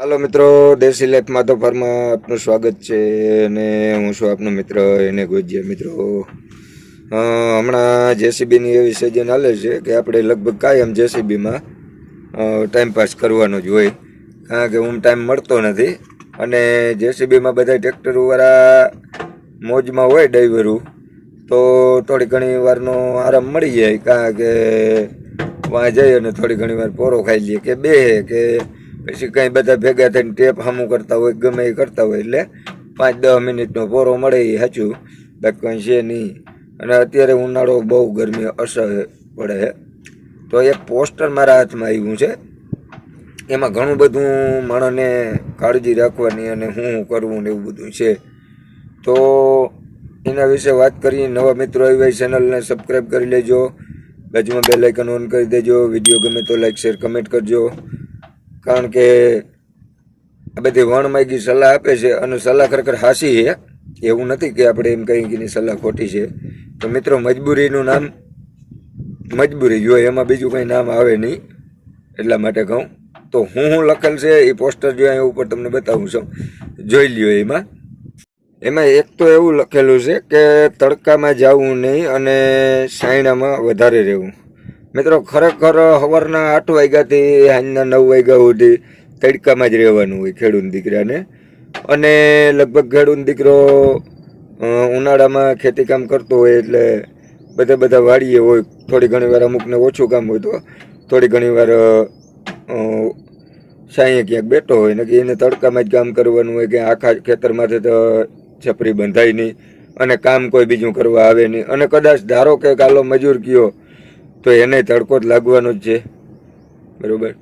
હાલો મિત્રો, દેશી લાઈફમાં તો ફાર્મમાં આપનું સ્વાગત છે અને હું છું આપનો મિત્ર, એને ગોજિયા મિત્રો. હમણાં જેસીબીની એવી સજન હાલે છે કે આપણે લગભગ કાયમ જેસીબીમાં ટાઈમ પાસ કરવાનો જ હોય. કારણ કે હું ટાઈમ મળતો નથી અને જેસીબીમાં બધા ટ્રેક્ટરવાળા મોજમાં હોય ડ્રાઈવરો, તો થોડી ઘણી વારનો આરામ મળી જાય. કારણ કે વાં જઈ અને થોડી ઘણી વાર પોરો ખાઈ લઈએ કે બે કે પછી કંઈ બધા ભેગા થઈને ટેપ સામું કરતા હોય, ગમે એ કરતા હોય, એટલે પાંચ દસ મિનિટનો પોરો મળે એ સાચું. બાકી કંઈ છે નહીં. અને અત્યારે ઉનાળો બહુ ગરમી અસર પડે છે. તો એક પોસ્ટર મારા હાથમાં આવ્યું છે. એમાં ઘણું બધું માણસને કાળજી રાખવાની અને શું કરવું ને એવું બધું છે. તો એના વિશે વાત કરીએ. નવા મિત્રો આવી ચેનલને સબસ્ક્રાઈબ કરી લેજો. બાજુમાં બે લાઇકન ઓન કરી દેજો. વીડિયો ગમે તો લાઈક શેર કમેન્ટ કરજો. કારણ કે આ બધી વણ માગી સલાહ આપે છે અને સલાહ ખરેખર હાસી છે. એવું નથી કે આપણે એમ કહીએ કે સલાહ ખોટી છે. તો મિત્રો, મજબૂરીનું નામ મજબૂરી જો એમાં બીજું કંઈ નામ આવે નહીં, એટલા માટે કહું. તો હું હું લખેલ છે એ પોસ્ટર જો અહીંયા ઉપર તમને બતાવું છું. જોઈ લ્યો એમાં. એમાં એક તો એવું લખેલું છે કે તડકામાં જવું નહીં અને સાયણામાં વધારે રહેવું. મિત્રો, ખરેખર સવારના આઠ વાગ્યાથી સાંજના નવ વાગ્યા સુધી તડકામાં જ રહેવાનું હોય ખેડૂત દીકરાને. અને લગભગ ખેડૂત દીકરો ઉનાળામાં ખેતી કામ કરતો હોય એટલે બધા બધા વાડીએ હોય, થોડી ઘણી વાર અમુકને ઓછું કામ હોય તો થોડી ઘણી વાર સાંઈએ ક્યાંક બેઠો હોય. ને કે એને તડકામાં જ કામ કરવાનું હોય કે આખા ખેતરમાંથી તો છપરી બંધાય નહીં અને કામ કોઈ બીજું કરવા આવે નહીં. અને કદાચ ધારો કે કાલો મજૂર કયો તો એને તડકો જ લાગવાનો જ છે. બરાબર?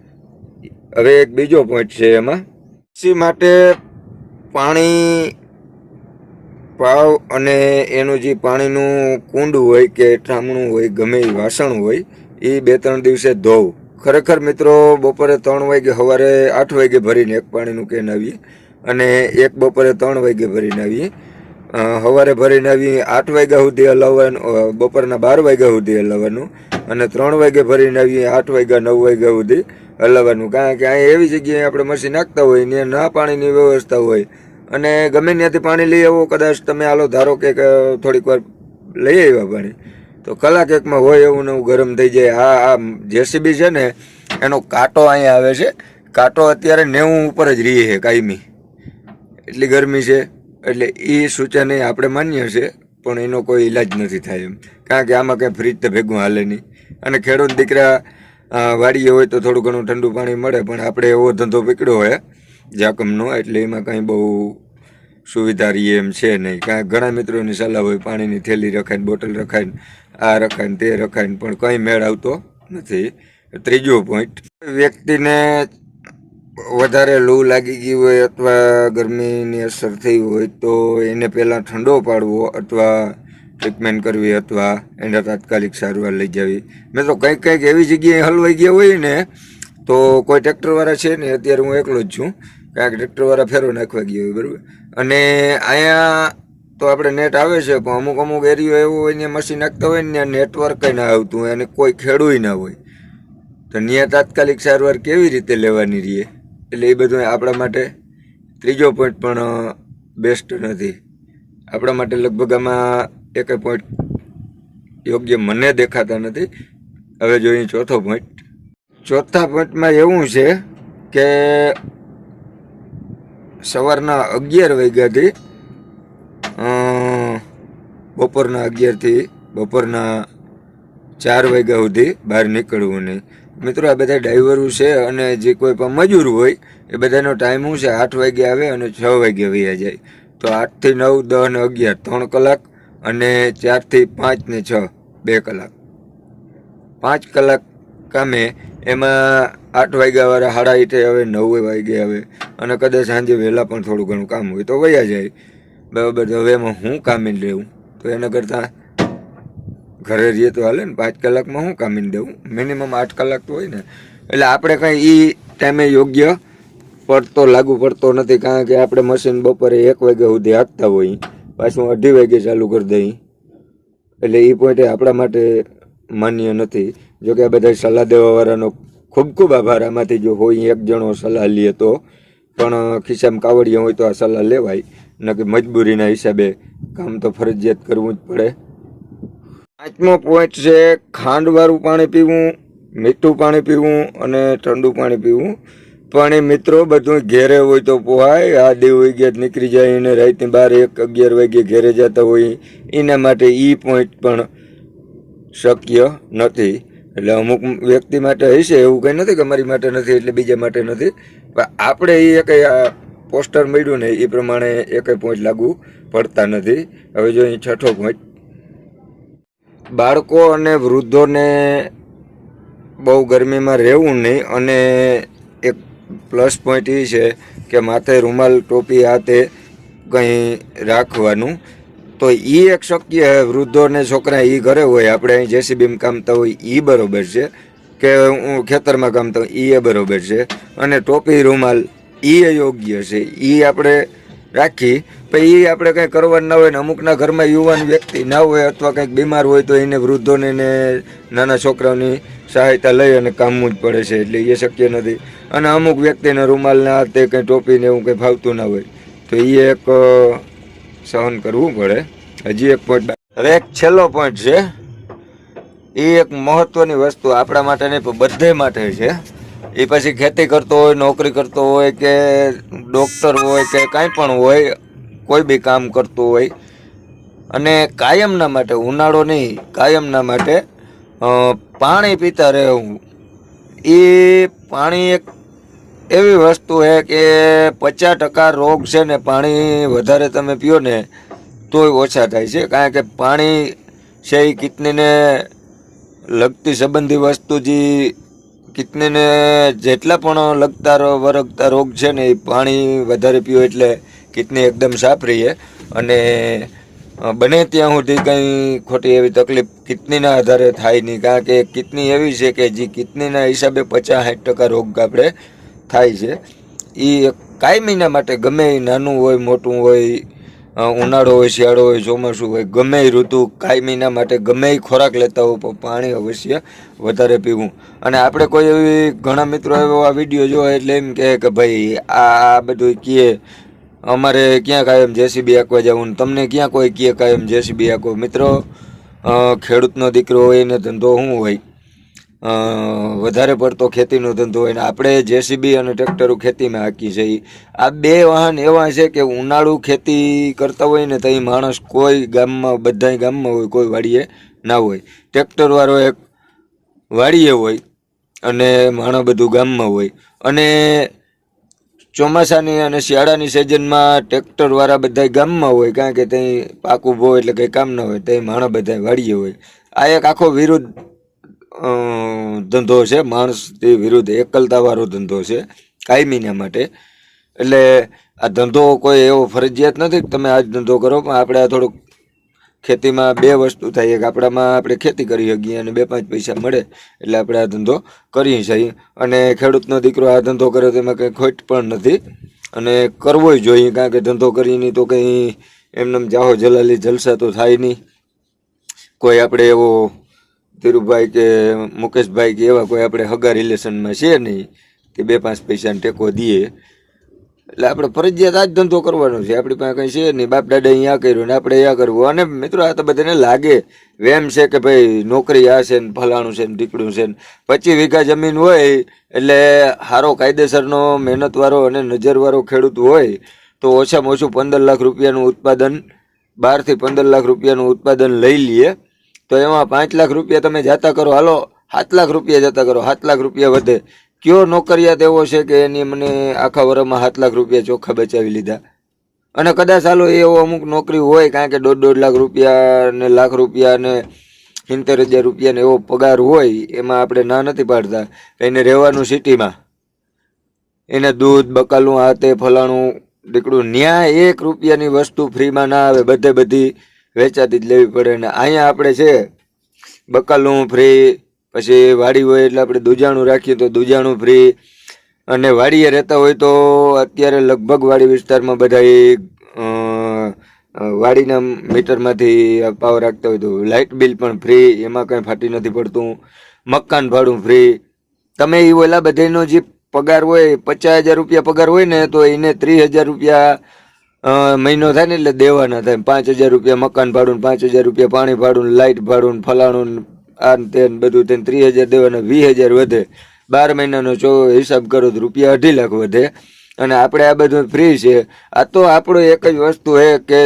હવે એક બીજો પોઈન્ટ છે એમાં. કૃષિ માટે પાણી, પાવ અને એનું જે પાણીનું કુંડ હોય કે ઠામણું હોય, ગમે એ વાસણ હોય, એ બે ત્રણ દિવસે ધોવું. ખરેખર મિત્રો, બપોરે ત્રણ વાગે, સવારે આઠ વાગે ભરીને એક પાણીનું કેન આવીએ અને એક બપોરે ત્રણ વાગે ભરીને આવીએ. સવારે ભરીને આવીએ આઠ વાગ્યા સુધી હલાવવાનું બપોરના બાર વાગ્યા સુધી હલાવવાનું અને ત્રણ વાગે ભરીને આવીએ આઠ વાગ્યા નવ વાગ્યા સુધી હલાવવાનું. કારણ કે અહીંયા એવી જગ્યાએ આપણે મશીન નાખતા હોય ને ના પાણીની વ્યવસ્થા હોય. અને ગમે ત્યાંથી પાણી લઈ આવો, કદાચ તમે આલો ધારો કે થોડીક વાર લઈ આવ્યા પાણી, તો કલાક એકમાં હોય એવું ને એવું ગરમ થઈ જાય. આ આ જેસીબી છે ને, એનો કાંટો અહીંયા આવે છે. કાંટો અત્યારે નેવું ઉપર જ રહી છે કાયમી. એટલી ગરમી છે. એટલે એ સૂચન આપણે માન્ય છે પણ એનો કોઈ ઈલાજ નથી થાય એમ. કારણ કે આમાં કંઈ ફ્રીજ તો ભેગું હાલે નહીં. અને ખેડૂત દીકરા વાડીએ હોય તો થોડું ઘણું ઠંડુ પાણી મળે, પણ આપણે એવો ધંધો પકડ્યો હોય જાકમનો એટલે એમાં કંઈ બહુ સુવિધા રહીએ એમ છે નહીં. કારણ ઘણા મિત્રોની સલાહ હોય, પાણીની થેલી રખાય બોટલ રખાય આ રખાય તે રખાય પણ કંઈ મેળ આવતો નથી. ત્રીજો પોઈન્ટ વ્યક્તિને વધારે લૂ લાગી ગઈ હોય અથવા ગરમીની અસર થઈ હોય તો એને પહેલાં ઠંડો પાડવો અથવા ટ્રીટમેન્ટ કરવી અથવા એને તાત્કાલિક સારવાર લઈ જવી. તો કંઈક કંઈક એવી જગ્યાએ હલવાઈ ગયા હોય ને, તો કોઈ ટ્રેક્ટરવાળા છે ને, અત્યારે હું એકલો જ છું. કાંઈક ટ્રેક્ટરવાળા ફેરો નાખવા ગયા હોય, બરાબર? અને અહીંયા તો આપણે નેટ આવે છે, પણ અમુક અમુક એરિયો એવો હોય ને મશીન નાખતા હોય ને નેટવર્ક ના આવતું હોય અને કોઈ ખેડૂય ના હોય. તો ત્યાં તાત્કાલિક સારવાર કેવી રીતે લેવાની રહીએ એટલે એ બધું આપણા માટે ત્રીજો પોઈન્ટ પણ બેસ્ટ નથી. આપણા માટે લગભગ આમાં એક પોઈન્ટ યોગ્ય મને દેખાતા નથી. હવે જોઈએ ચોથો પોઈન્ટ ચોથા પોઈન્ટમાં એવું છે કે સવારના અગિયાર વાગ્યાથી બપોરના અગિયારથી બપોરના ચાર વાગ્યા સુધી બહાર નીકળવું નહીં. મિત્રો, આ બધા ડ્રાઈવરો છે અને જે કોઈ પણ મજૂર હોય, એ બધાનો ટાઈમ શું છે? આઠ વાગે આવે અને છ વાગે વયા જાય. તો આઠથી નવ દસ ને અગિયાર, ત્રણ કલાક અને ચારથી પાંચ ને છ, બે કલાક. પાંચ કલાક કામે એમાં આઠ વાગ્યાવાળા સાડા આઠે આવે નવ વાગે આવે અને કદાચ સાંજે વહેલા પણ થોડું ઘણું કામ હોય તો વયા જાય. બરાબર, તો હવે એમાં હું કામે લેવું તો એના કરતાં ઘરે રહીએ તો હાલે ને પાંચ કલાકમાં હું કામીને દેવું? મિનિમમ આઠ કલાક તો હોય ને. એટલે આપણે કંઈ એ ટાઈમે યોગ્ય પડતો, લાગુ પડતો નથી, કારણ કે આપણે મશીન બપોરે એક વાગ્યા સુધી હાંકતા હોય. પાછું અઢી વાગે ચાલુ કરી દઈ. એટલે એ પોઈન્ટે આપણા માટે માન્ય નથી. જોકે આ બધા સલાહ દેવાવાળાનો ખૂબ ખૂબ આભાર. આમાંથી જો હોય એક જણો સલાહ લે તો. પણ ખિસ્સામાં કાવડિયા હોય તો આ સલાહ લેવાય. ન કે મજબૂરીના હિસાબે કામ તો ફરજિયાત કરવું જ પડે. પાંચમો પોઈન્ટ છે ખાંડવાળું પાણી પીવું, મીઠું પાણી પીવું અને ઠંડુ પાણી પીવું. પણ એ મિત્રો બધું ઘેરે હોય તો પોહાય આ દેવ વાગ્યા નીકળી જાય અને રાતની બાર એક અગિયાર વાગ્યે ઘેરે જતા હોય. એના માટે એ પોઈન્ટ પણ શક્ય નથી. એટલે અમુક વ્યક્તિ માટે હશે, એવું કંઈ નથી કે અમારી માટે નથી એટલે બીજા માટે નથી. પણ આપણે એ કંઈ પોસ્ટર મળ્યું ને એ પ્રમાણે એકેય પોઈન્ટ લાગુ પડતા નથી. હવે જો અહીં છઠ્ઠો પોઈન્ટ બાળકો અને વૃદ્ધોને બહુ ગરમીમાં રહેવું નહીં અને એક પ્લસ પોઈન્ટ એ છે કે માથે રૂમાલ ટોપી હાથે કંઈ રાખવાનું. તો એ એક શક્ય વૃદ્ધોને વૃદ્ધો છોકરા એ ઘરે હોય, આપણે અહીં જેસીબીમાં કામતા હોય એ બરોબર છે. કે હું ખેતરમાં કામતા હોય એ બરોબર છે. અને ટોપી, રૂમાલ એ યોગ્ય છે. એ આપણે રાખી. પછી એ આપણે કંઈ કરવાનું ના હોય ને અમુકના ઘરમાં યુવાન વ્યક્તિ ના હોય અથવા કંઈક બીમાર હોય તો એને વૃદ્ધોને ને નાના છોકરાઓની સહાયતા લઈ અને કામવું જ પડે છે એટલે એ શક્ય નથી. અને અમુક વ્યક્તિને રૂમાલના હાથે કંઈ ટોપીને એવું કંઈ ફાવતું ના હોય. તો એ એક સહન કરવું પડે. હજી એક પોઈન્ટ હવે એક છેલ્લો પોઈન્ટ છે. એ એક મહત્વની વસ્તુ આપણા માટે નહીં પણ બધે માટે છે. એ પછી ખેતી કરતો હોય, નોકરી કરતો હોય કે ડૉક્ટર હોય કે કાંઈ પણ હોય, કોઈ બી કામ કરતો હોય, અને કાયમના માટે, ઉનાળો નહીં, કાયમના માટે પાણી પીતા રહેવું. એ પાણી એક એવી વસ્તુ છે કે પચાસ ટકા રોગ છે ને પાણી વધારે તમે પીઓ ને, તોય ઓછા થાય છે. કારણ કે પાણી છે એ કિડનીને લગતી સંબંધી વસ્તુ જે કિડનીને જેટલા પણ લગતા વરગતા રોગ છે ને, એ પાણી વધારે પીવું એટલે કિડની એકદમ સાફ રહીએ. અને બને ત્યાં સુધી કંઈ ખોટી એવી તકલીફ કિડનીના આધારે થાય નહીં. કારણ કે કિડની એવી છે કે જે કિડનીના હિસાબે પચાસ સાઠ ટકા રોગ આપણે થાય છે. એ કાયમીના માટે ગમે એ નાનું હોય, મોટું હોય ઉનાળો હોય, શિયાળો હોય, ચોમાસું હોય, ગમે એ ઋતુ કાયમીના માટે ગમે ખોરાક લેતા હોય, પણ અવશ્ય વધારે પીવું. અને આપણે કોઈ એવી ઘણા મિત્રો એવા વીડિયો જોવા એટલે એમ કહે કે ભાઈ, આ બધું કહે અમારે ક્યાં કાયમ જેસીબી આંકવા જવું તમને ક્યાં કોઈ કહે કાયમ જેસીબી આંકવો? મિત્રો ખેડૂતનો દીકરો હોય, એને ધંધો શું હોય? વધારે પડતો ખેતીનો ધંધો હોય ને આપણે જેસીબી અને ટ્રેક્ટરો ખેતીમાં હાકી છે. આ બે વાહન એવા છે કે ઉનાળુ ખેતી કરતા હોય ને ત્યાં માણસ કોઈ ગામમાં, બધાય ગામમાં હોય, કોઈ વાડીએ ના હોય. ટ્રેક્ટરવાળો એક વાડીએ હોય અને માણસ બધું ગામમાં હોય. અને ચોમાસાની અને શિયાળાની સિઝનમાં ટ્રેક્ટરવાળા બધા ગામમાં હોય, કારણ કે ત્યાં પાક ઊભો એટલે કંઈ કામ ના હોય, ત્યાં માણસ બધા વાડીએ હોય. આ એક આખો વિરુદ્ધ ધંધો છે માણસથી વિરુદ્ધ એકલતાવાળો ધંધો છે, કાયમીના માટે. એટલે આ ધંધો કોઈ એવો ફરજિયાત નથી કે તમે આ ધંધો કરો, પણ આપણે આ થોડુંક ખેતીમાં બે વસ્તુ થાય, એક આપણામાં આપણે ખેતી કરી શકીએ અને બે પાંચ પૈસા મળે, એટલે આપણે આ ધંધો કરીએ છીએ. અને ખેડૂતનો દીકરો આ ધંધો કરે તો એમાં કંઈ ખોટ પણ નથી. અને કરવો જોઈએ, કારણ કે ધંધો કરીને તો કંઈ એમને જાહો જલાલી જલસા તો થાય નહીં. કોઈ આપણે એવો ધીરુભાઈ કે મુકેશભાઈ કે એવા કોઈ આપણે હગા રિલેશનમાં છે નહીં, કે બે પાંચ પૈસાને ટેકો દઈએ. એટલે આપણે ફરજિયાત આ જ ધંધો કરવાનો છે. આપણી પાસે કંઈ છે નહીં. બાપ દાદા અહીંયા કર્યું ને આપણે અહીંયા કરવું. અને મિત્રો આ તો બધાને લાગે, વેમ છે કે ભાઈ નોકરી આ છે ને ફલાણું છે ને ઢીકડું છે ને. પચીસ વીઘા જમીન હોય, એટલે સારો કાયદેસરનો મહેનતવાળો અને નજરવાળો ખેડૂત હોય, તો ઓછામાં ઓછું પંદર લાખ રૂપિયાનું ઉત્પાદન, બારથી પંદર લાખ રૂપિયાનું ઉત્પાદન લઈ લઈએ. તો એમાં પાંચ લાખ રૂપિયા તમે જાતા કરો. હાલો, સાત લાખ રૂપિયા જતા કરો. સાત લાખ રૂપિયા વધે. કયો નોકરિયાત એવો છે કે એની મને આખા વર્ષમાં સાત લાખ રૂપિયા ચોખ્ખા બચાવી લીધા? અને કદાચ હાલો એવો અમુક નોકરી હોય, કારણ કે દોઢ દોઢ લાખ રૂપિયા ને લાખ રૂપિયા ને સિત્તેર હજાર રૂપિયાનો એવો પગાર હોય, એમાં આપણે ના નથી પાડતા. એને રહેવાનું સિટીમાં. એને દૂધ, બકાલું, આ તે, ફલાણું, દીકડું ન્યા એક રૂપિયાની વસ્તુ ફ્રીમાં ના આવે. બધે બધી વેચાતી જ લેવી પડે ને અહીંયા આપણે છે, બકાલું ફ્રી પછી વાડી હોય એટલે આપણે દુજાણું રાખીએ તો દુજાણું ફ્રી અને વાડીએ રહેતા હોય તો અત્યારે લગભગ વાડી વિસ્તારમાં બધા વાડીના મીટરમાંથી પાવર રાખતા હોય તો લાઇટ બિલ પણ ફ્રી એમાં કંઈ ફાટી નથી પડતું. મકાન ભાડું ફ્રી તમે એ ઓલા બધાનો જે પગાર હોય, પચાસ હજાર રૂપિયા પગાર હોય ને તો એને ત્રીસ હજાર રૂપિયા મહિનો થાય ને એટલે દેવાના થાય. પાંચ હજાર રૂપિયા મકાન ભાડું પાંચ હજાર રૂપિયા પાણી ભાડું લાઇટ ભાડું ફલાણું આ તે બધું તેને ત્રીસ હજાર દેવાના, વીસ હજાર વધે. બાર મહિનાનો જો હિસાબ કરો તો રૂપિયા અઢી લાખ વધે. અને આપણે આ બધું ફ્રી છે. આ તો આપણો એક જ વસ્તુ છે કે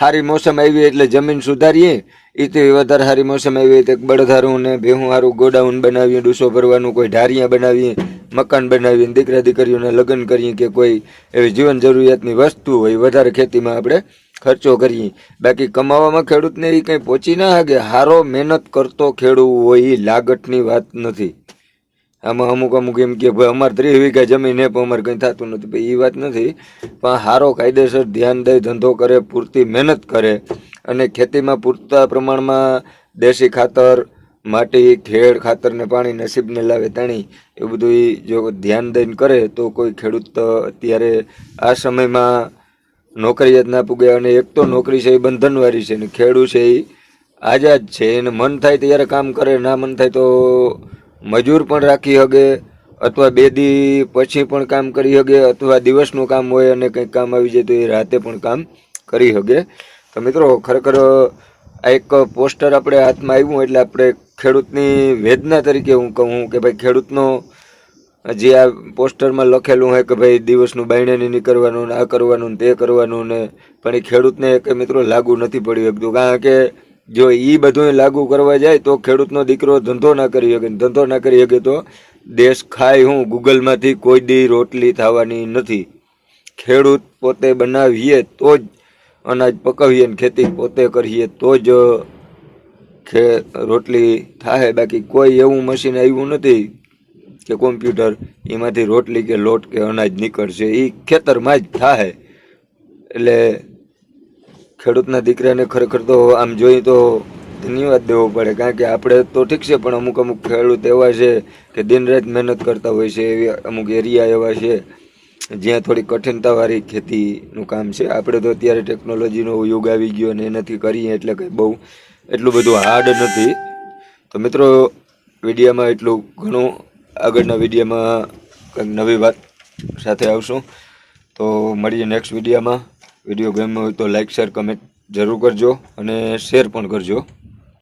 સારી મોસમ આવી એટલે જમીન સુધારીએ. એથી વધારે સારી મોસમ આવી તો બળધારું ને ભેહું સારું ગોડાઉન બનાવીએ, ડૂસો ભરવાનું, કોઈ ઢારિયા બનાવીએ, મકાન બનાવીએ, ને દીકરા દીકરીઓને લગ્ન કરીએ કે કોઈ એવી જીવન જરૂરિયાતની વસ્તુ હોય, વધારે ખેતીમાં આપણે ખર્ચો કરીએ. બાકી કમાવામાં ખેડૂતને એ કંઈ પહોંચી ના શકે હારો મહેનત કરતો ખેડૂત હોય એ લાગતની વાત નથી. આમાં અમુક અમુક એમ કે ભાઈ અમારે ત્રીસ વીઘા જમીન એ પણ અમારે કંઈ થતું નથી. ભાઈ એ વાત નથી, પણ સારો કાયદેસર ધ્યાન દઈ ધંધો કરે, પૂરતી મહેનત કરે અને ખેતીમાં પૂરતા પ્રમાણમાં દેશી ખાતર, માટી, ખેડ ખાતરને પાણી નસીબને લાવે તાણી, એ બધું જો ધ્યાન દઈને કરે તો કોઈ ખેડૂત અત્યારે આ સમયમાં નોકરિયાત ના પૂગે અને એક તો નોકરી છે એ બંધનવારી છે ને ખેડૂત છે એ આઝાદ છે, એને મન થાય ત્યારે કામ કરે, ના મન થાય તો મજૂર પણ રાખી શકે અથવા બે દી પછી પણ કામ કરી શકે અથવા દિવસનું કામ હોય અને કંઈક કામ આવી જાય તો એ રાતે પણ કામ કરી શકે તો મિત્રો, ખરેખર, આ એક પોસ્ટર આપણે હાથમાં આવ્યું એટલે આપણે ખેડૂતની વેદના તરીકે હું કહું કે ભાઈ ખેડૂતનો જે આ પોસ્ટરમાં લખેલું હોય કે ભાઈ દિવસનું બાયણે નહીં કરવાનું ને આ કરવાનું ને તે કરવાનું ને, પણ એ ખેડૂતને કે મિત્રો લાગુ નથી પડ્યું. શકતું કારણ કે જો એ બધું લાગુ કરવા જાય તો ખેડૂતનો દીકરો ધંધો ના કરી શકે. ધંધો ના કરી શકે તો દેશ ખાય હું ગૂગલમાંથી કોઈ દી રોટલી થવાની નથી. ખેડૂત પોતે બનાવીએ તો જ અનાજ પકવીએ ને ખેતી પોતે કરીએ તો જ ખે રોટલી થાય બાકી કોઈ એવું મશીન આવ્યું નથી કે કોમ્પ્યુટર એમાંથી રોટલી કે લોટ કે અનાજ નીકળશે. એ ખેતરમાં જ થાય એટલે ખેડૂતના દીકરાને ખરેખર તો આમ જોઈએ તો ધન્યવાદ દેવો પડે, કારણ કે આપણે તો ઠીક છે, પણ અમુક અમુક ખેડૂત એવા છે કે દિન રાત મહેનત કરતા હોય છે, એવી અમુક એરિયા એવા છે, જ્યાં થોડી કઠિનતાવાળી ખેતીનું કામ છે. આપણે તો અત્યારે ટેકનોલોજીનો યુગ આવી ગયો અને એનાથી કરીએ એટલે કંઈ બહુ એટલું બધું હાર્ડ નથી. તો મિત્રો, વિડીયામાં એટલું ઘણું આગળના વિડીયામાં કંઈક નવી વાત સાથે આવશું. તો મળીએ નેક્સ્ટ વિડીયોમાં. વીડિયો ગમ્યો હોય તો લાઈક શેર કમેન્ટ જરૂર કરજો અને શેર પણ કરજો.